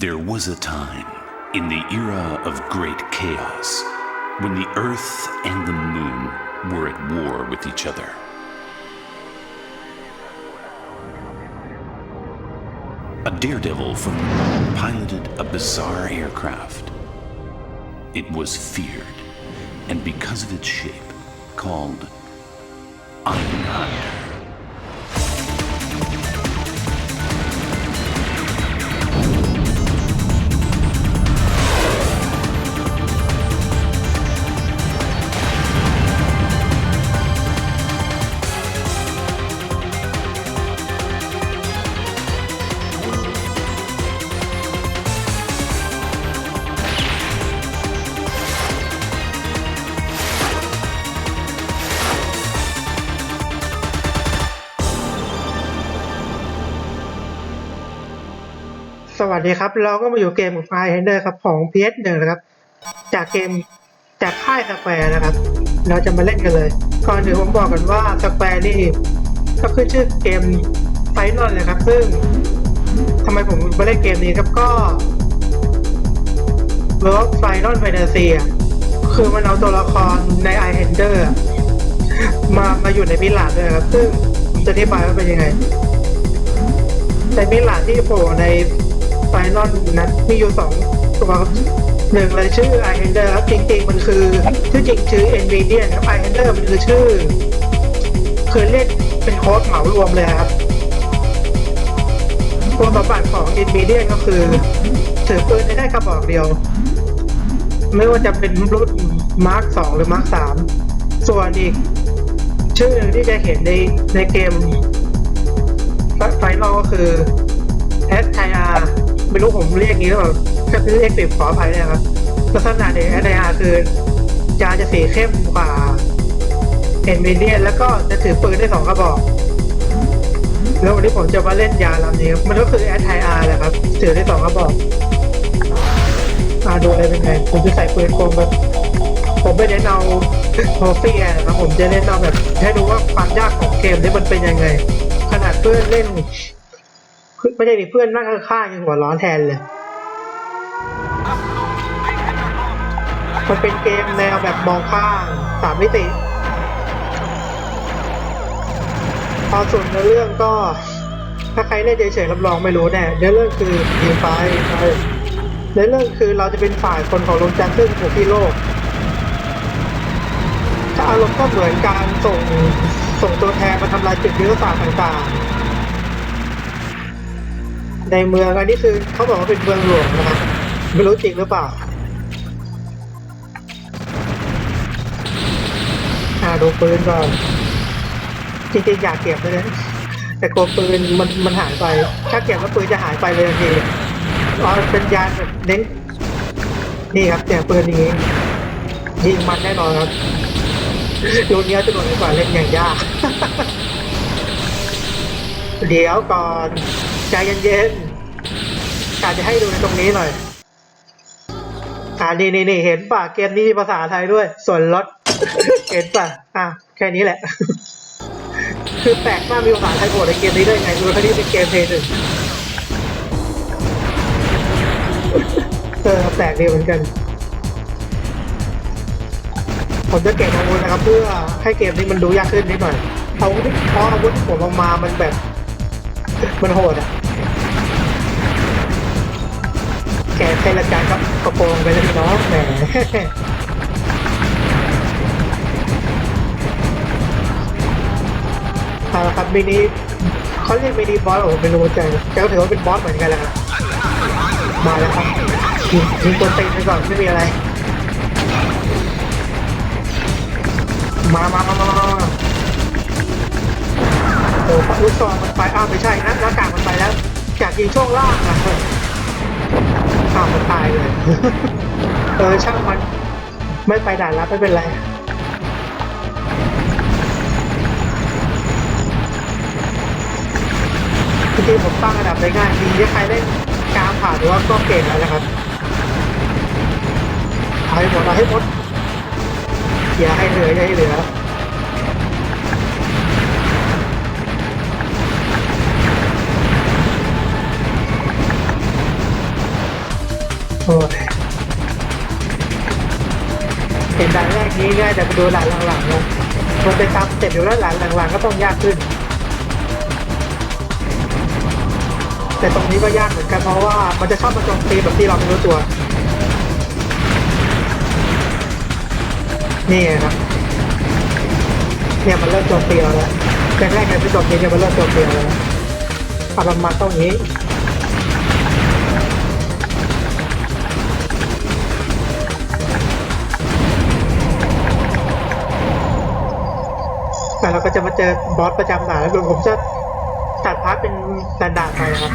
There was a time in the era of great chaos when the earth and the moon were at war with each other. A daredevil from the moon piloted a bizarre aircraft. It was feared, and because of its shape, called Iron วัสดีครับ เราก็มาอยู่เกมของไฟเฮนเดอร์ครับของ PS1 นะครับ จากเกมจากค่ายสแควร์นะครับ เราจะมาเล่นกันเลย ก่อนอื่นผมบอกกันว่าสแควร์นี่ก็คือชื่อเกมไฟนอลเลยครับ ซึ่งทำไมผมมาเล่นเกมนี้ครับก็เวิร์กไฟนอลไฟเนเซียคือมันเอาตัวละครในไอเฮนเดอร์มามาอยู่ในมิลาดด้วยครับ ซึ่งจะอธิบายว่าเป็นยังไงแต่มิลาดที่โผล่ใน ไฟนอลนั้นมีอยู่สองตัวหนึ่งเลยชื่อ i h e n d e r ครับจริงๆมันคือ ชื่อจริงชื่อ NVIDIA ครับ i h e n d e r มันคือชื่อ คือเรียกเป็นโค้ดเหมารวมเลยครับตัวสมบัติของ NVIDIA ก็คือถือปืนได้แค่กระบอกเดียว ไม่ว่าจะเป็นรุ่น Mark 2หรือ Mark 3ส่วนอีก ชื่อหนึ่งที่จะเห็นในในเกมไฟนอลก็คือ S I R ไม่รู้ผมเรียกงี้หรือเปล่าถ้าเรียกติดขออภัยนะครับลักษณะใน S I R คือจาจะสีเข้มกว่าเอ็นเมเดียแล้วก็จะถือปืนได้สองกระบอก แล้ววันนี้ผมจะมาเล่นยาลำนี้มันก็คือ S I R แหละครับถือได้สองกระบอกอาดูอะไรเป็นไงผมจะใส่ปืนโคมแบบผมไม่เน้นเอาโทฟี่นะครับผมจะเน้นเอาแบบให้ดูว่าความยากของเกมนี้มันเป็นยังไง ขนาดเพื่อนเล่น ไม่ใช่มีเพื่อนนั่งข้างๆยังหัวร้อนแทนเลย มันเป็นเกมแนวแบบมองข้างสามมิติ พอส่วนในอเรื่องก็ ถ้าใครเล่นเฉยๆรับรองไม่รู้แน่เนื้อเรื่องคือยิงไปใช่เนื้อเรื่องคือเราจะเป็นฝ่ายคนของดวงจันทร์ซึ่งถูกที่โลกถ้าอารมณ์ก็เหมือนการส่งส่งตัวแทนมาทำลายจุดยุทธศาสตร์ต่างๆ ในเมืองอันนี้คือเขาบอกว่าเป็นเมืองหลวงนะครับไม่รู้จริงหรือเปล่าอ่าดูปืนก่อนจริงๆอยากเก็บเลยนะแต่กลัวปืนมันมันหายไป ถ้าเก็บแล้วปืนจะหายไปเลยทันทีอ๋อเป็นยานแบบเน้นนี่ครับแต่ปืนอย่างนี้ยิงมันแน่นอนครับโดูเนี้ยจะโดนกว่าเล่นอย่างยากเดี๋ยวก่อน ใจเย็นๆการจะให้ดูในตรงนี้หน่อย อ่านี่นี่นี่เห็นป่ะเกมนี้มีภาษาไทยด้วย ส่วนลด เห็นป่ะ อะ แค่นี้แหละ คือแปลกมากมีภาษาไทยโผล่ในเกมนี้ได้ไงดูแค่นี้เป็นเกมเพลย์หนึ่งเออแปลกดีเหมือนกัน ผมจะเก็บอาวุธนะครับ เพื่อให้เกมนี้มันดูยากขึ้นนิดหน่อยอาวุธเพราะอาวุธผมออกมามันแบบ มันโหดอะแกเทละจานครับกระโปรงไปแล้วน้องแหมเอาละครับมินิเขาเรียกมินิบอสโอ้ไม่รู้ใจแต่ก็ถือว่าเป็นบอสเหมือนกันแหละครับมาแล้วครับยิงตัวเต็งไปก่อนไม่มีอะไร มามามามามา โอ้ลูกซองมันไปอ้าวไม่ใช่นะหน้ากากมันไปแล้วจากยิงช่วงล่างอะอ้าวมันตายเลยเออช่างมันไม่ไปด่านแล้วไม่เป็นไรจริงๆผมตั้งระดับได้ง่ายดีถ้าใครเล่นกาผ่านหรือว่าก็เก่งแล้วนะครับเอาให้หมดเอาให้หมดอย่าให้เหลืออย่าให้เหลือ โอ้ยเห็นด่านแรกนี้ง่ายแต่ไปดูด่านหลังๆนะมันเป็นตามสเต็ปอยู่แล้วด่านหลังๆก็ต้องยากขึ้น แต่ตรงนี้ก็ยากเหมือนกันเพราะว่ามันจะชอบมาโจมตีแบบที่เราไม่รู้ตัว นี่ไงครับเนี่ยมันเริ่มโจมตีเราแล้วแรกๆเนี่ยไม่โจมตีเนี่ยมันเริ่มโจมตีเราแล้วอาประมาณตรงนี้ ก็จะมาเจอบอสประจำด่านแล้วเดี๋ยวผมจะตัดพาร์ทเป็นสแตนดาร์ดไปครับ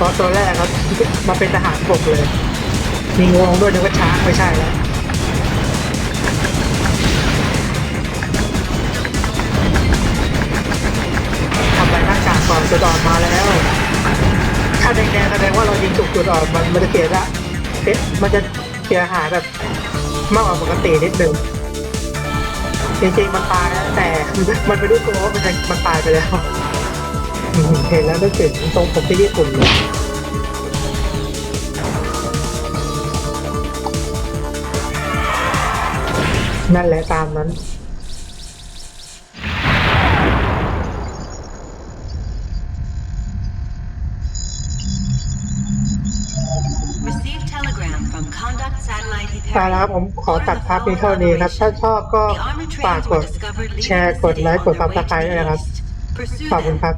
บอสตัวแรกครับมาเป็นทหารบกเลยมีงวงด้วยนึกว่าช้างไม่ใช่แล้วทำลายหน้ากากก่อนจุดอนมาแล้ว ถ้าแดงๆแสดงว่าเรายิงถูกจุดออนมันมันจะเสียละเอ๊ะมันจะเสียหายแบบมากกว่าปกตินิดนึงจริงๆมันตายแล้วแต่มันไม่รู้ตัวว่ามันมันตายไปแล้วเห็นแล้วนึกถึงตรงผมที่ญี่ปุ่นเลยนั่นแหละตามนั้น ตาแล้วผมขอตัดภาพนี้เท่านี้ครับ ถ้าชอบก็ฝากกดแชร์กดไลค์กดซับสไครต์ด้วยนะครับ ขอบคุณครับ